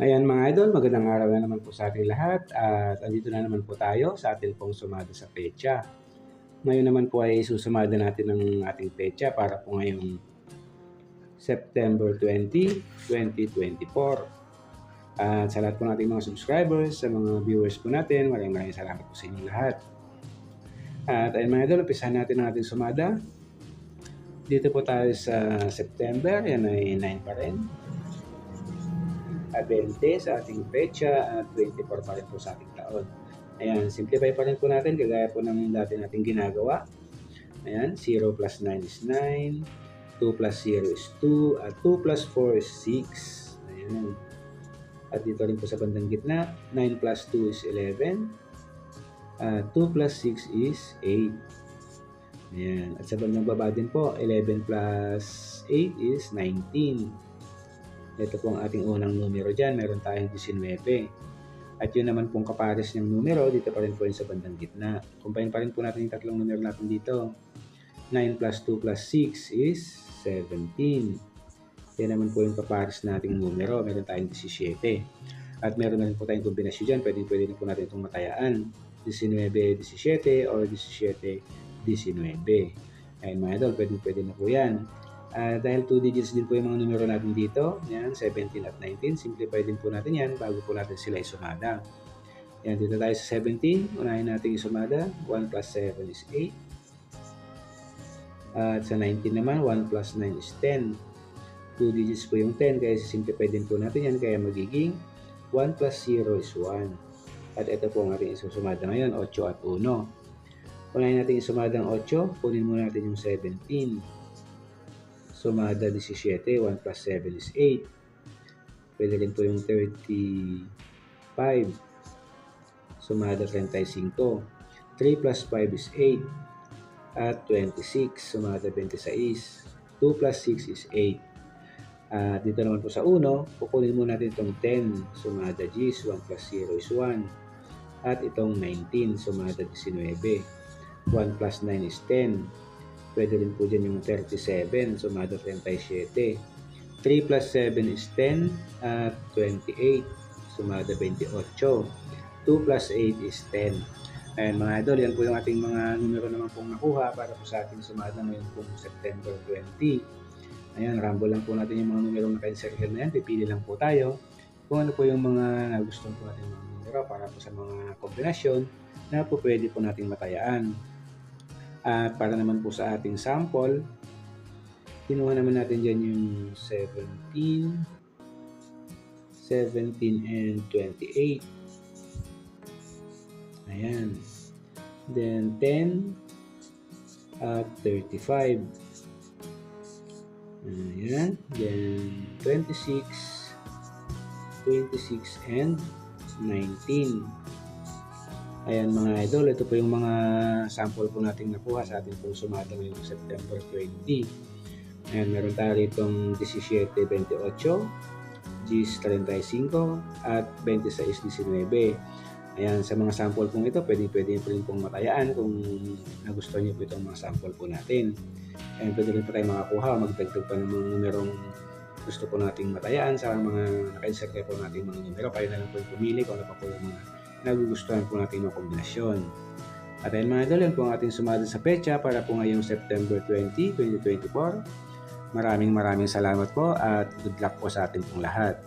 Ayan mga idol, magandang araw na naman po sa ating lahat at andito na naman po tayo sa ating pong sumada sa pecha. Ngayon naman po ay susumada natin ang ating pecha para po ngayong September 20, 2024. At sa lahat po nating mga subscribers, sa mga viewers po natin, maraming maraming salamat po sa inyo lahat. At ayun mga idol, umpisahan natin ang ating sumada. Dito po tayo sa September, yan ay 9 pa rin 20 sa ating pecha at 24 pa rin po sa ating taon. Ayan, simplify pa rin po natin kagaya po ng dati nating ginagawa. Ayan, 0 plus 9 is 9, 2 plus 0 is 2, at 2 plus 4 is 6. Ayan. At dito rin po sa bandang gitna, 9 plus 2 is 11, at 2 plus 6 is 8. Ayan. At sa bandang baba din po, 11 plus 8 is 19. Ito po ang ating unang numero dyan. Meron tayong 19. At yun naman pong kapares ng numero, dito pa rin po yun sa bandang gitna. Combine pa rin po natin yung tatlong numero natin dito. 9 plus 2 plus 6 is 17. Yan naman po yung kapares nating numero. Meron tayong 17. At meron na rin po tayong kombinasyon dyan. Pwede, pwede rin po natin itong matayaan. 19-17 or 17-19. Ayun mga idol, pwede, pwede na po yan. Uh, dahil 2 digits din po yung mga numero natin dito, yan, 17 at 19, simplify din po natin yan bago po natin sila isumada. Yan, dito tayo sa 17, unahin natin isumada, 1 plus 7 is 8. At sa 19 naman, 1 plus 9 is 10. 2 digits po yung 10, kaya simplify din po natin yan, kaya magiging 1 plus 0 is 1. At ito po ang ating isusumada ngayon, 8 at 1. Unahin natin isumada ang 8, kunin muna natin yung 17. Sumada 17, 1 plus 7 is 8. Pwede rin po yung 35. Sumada 35. 3 plus 5 is 8. At 26. Sumada 26. 2 plus 6 is 8. At dito naman po sa 1, kukunin muna natin itong 10. Sumada G's, 1 plus 0 is 1. At itong 19, sumada 19. 1 plus 9 is 10. Pwede rin po dyan yung 37, sumado 37. 3 plus 7 is 10 at 28, sumada 28. 2 plus 8 is 10. Ayan mga idol, yan po yung ating mga numero naman pong nakuha para po sa ating sumada ngayon pong September 20. Ayan, rambo lang po natin yung mga numero na ka-encircle na yan. Pipili lang po tayo kung ano po yung mga nagustuhan po natin mga numero para po sa mga kombinasyon na po pwede po nating matayaan. At para naman po sa ating sample, kinuha naman natin dyan yung 17, 17 and 28. Ayan. Then 10 at 35. Ayan. Then 26, 26 and 19. Ayan mga idol, ito po yung mga sample po nating nakuha sa ating pong sumada ngayong September 20. Ayan, meron tayo itong 17.28, G's 35 at 26.19. Ayan, sa mga sample pong ito, pwede pwede po rin pong matayaan kung nagustuhan niyo po itong mga sample po natin. Ayan, pwede rin po tayo makakuha, magdagdag pa ng mga numerong gusto po nating matayaan sa mga naka-insert po natin mga numero. Kaya na lang po yung pumili kung ano pa po yung mga nagugustuhan po natin ng kombinasyon. At ayun mga idol, yan po ang ating sumada sa pecha para po ngayong September 20, 2024. Maraming maraming salamat po at good luck po sa ating pong lahat.